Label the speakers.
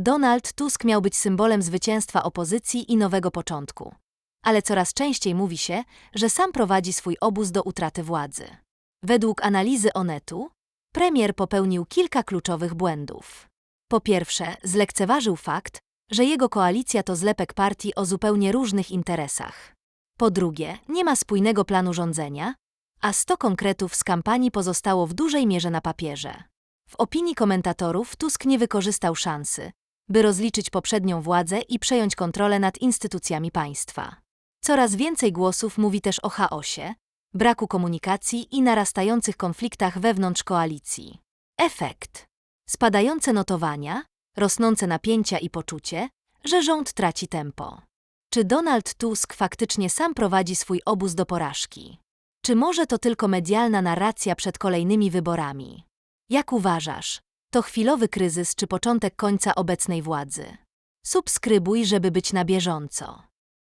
Speaker 1: Donald Tusk miał być symbolem zwycięstwa opozycji i nowego początku. Ale coraz częściej mówi się, że sam prowadzi swój obóz do utraty władzy. Według analizy Onetu, premier popełnił kilka kluczowych błędów. Po pierwsze, zlekceważył fakt, że jego koalicja to zlepek partii o zupełnie różnych interesach. Po drugie, nie ma spójnego planu rządzenia, a 100 konkretów z kampanii pozostało w dużej mierze na papierze. W opinii komentatorów Tusk nie wykorzystał szansy, by rozliczyć poprzednią władzę i przejąć kontrolę nad instytucjami państwa. Coraz więcej głosów mówi też o chaosie, braku komunikacji i narastających konfliktach wewnątrz koalicji. Efekt: spadające notowania, rosnące napięcia i poczucie, że rząd traci tempo. Czy Donald Tusk faktycznie sam prowadzi swój obóz do porażki? Czy może to tylko medialna narracja przed kolejnymi wyborami? Jak uważasz? To chwilowy kryzys czy początek końca obecnej władzy? Subskrybuj, żeby być na bieżąco.